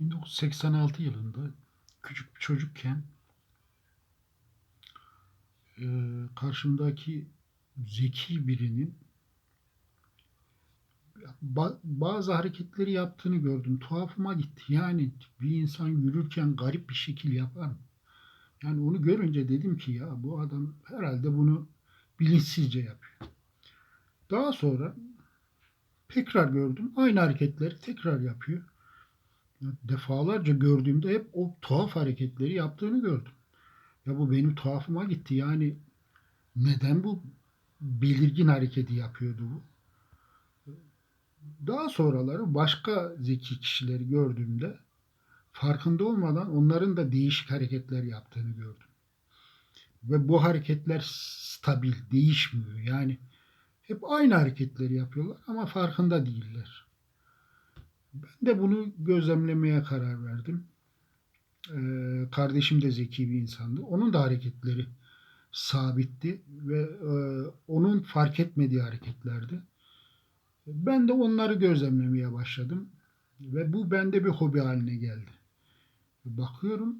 1986 yılında küçük bir çocukken e, karşımdaki zeki birinin ba- bazı hareketleri yaptığını gördüm. Tuhafıma gitti. Yani bir insan yürürken garip bir şekil yapar mı? Yani onu görünce dedim ki ya bu adam herhalde bunu bilinçsizce yapıyor. Daha sonra tekrar gördüm. Aynı hareketleri tekrar yapıyor. Defalarca gördüğümde hep o tuhaf hareketleri yaptığını gördüm. Ya bu benim tuhafıma gitti. Yani neden bu belirgin hareketi yapıyordu bu? Daha sonraları başka zeki kişileri gördüğümde farkında olmadan onların da değişik hareketler yaptığını gördüm. Ve bu hareketler stabil, değişmiyor. Yani hep aynı hareketleri yapıyorlar ama farkında değiller. Ben de bunu gözlemlemeye karar verdim. Ee, kardeşim de zeki bir insandı. Onun da hareketleri sabitti ve e, onun fark etmediği hareketlerdi. Ben de onları gözlemlemeye başladım ve bu bende bir hobi haline geldi. Bakıyorum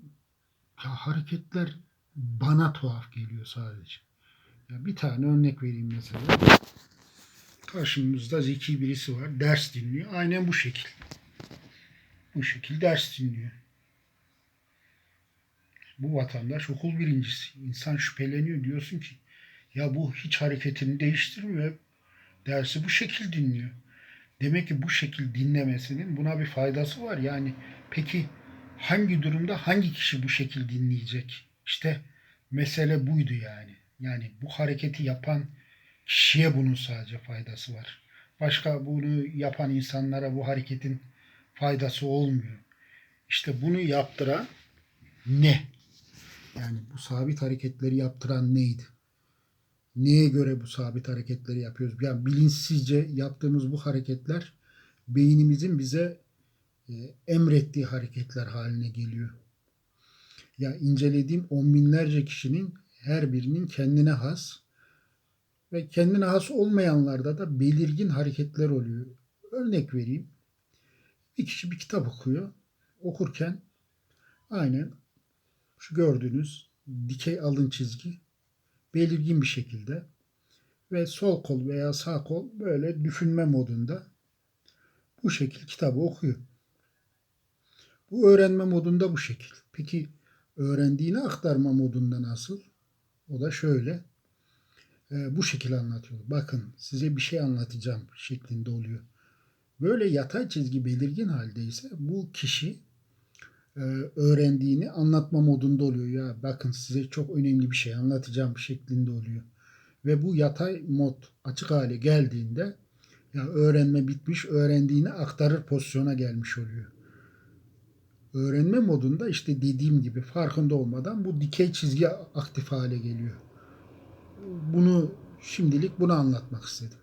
ya hareketler bana tuhaf geliyor sadece. Ya bir tane örnek vereyim mesela. Karşımızda zeki birisi var. Ders dinliyor. Aynen bu şekil. Bu şekil ders dinliyor. Bu vatandaş okul birincisi. İnsan şüpheleniyor. Diyorsun ki ya bu hiç hareketini değiştirmiyor. Dersi bu şekil dinliyor. Demek ki bu şekil dinlemesinin buna bir faydası var. Yani peki hangi durumda hangi kişi bu şekil dinleyecek? İşte mesele buydu yani. Yani bu hareketi yapan kişiye bunun sadece faydası var. Başka bunu yapan insanlara bu hareketin faydası olmuyor. İşte bunu yaptıran ne? Yani bu sabit hareketleri yaptıran neydi? Neye göre bu sabit hareketleri yapıyoruz? Yani bilinçsizce yaptığımız bu hareketler beynimizin bize e, emrettiği hareketler haline geliyor. Ya incelediğim on binlerce kişinin her birinin kendine has ve kendine has olmayanlarda da belirgin hareketler oluyor. Örnek vereyim. Bir kişi bir kitap okuyor. Okurken aynen şu gördüğünüz dikey alın çizgi belirgin bir şekilde ve sol kol veya sağ kol böyle düşünme modunda bu şekil kitabı okuyor. Bu öğrenme modunda bu şekil. Peki öğrendiğini aktarma modunda nasıl? O da şöyle. Ee, bu şekil anlatıyor. Bakın size bir şey anlatacağım şeklinde oluyor. Böyle yatay çizgi belirgin haldeyse bu kişi e, öğrendiğini anlatma modunda oluyor. Ya bakın size çok önemli bir şey anlatacağım şeklinde oluyor. Ve bu yatay mod açık hale geldiğinde ya öğrenme bitmiş, öğrendiğini aktarır pozisyona gelmiş oluyor. Öğrenme modunda işte dediğim gibi farkında olmadan bu dikey çizgi aktif hale geliyor. Bunu şimdilik bunu anlatmak istedim.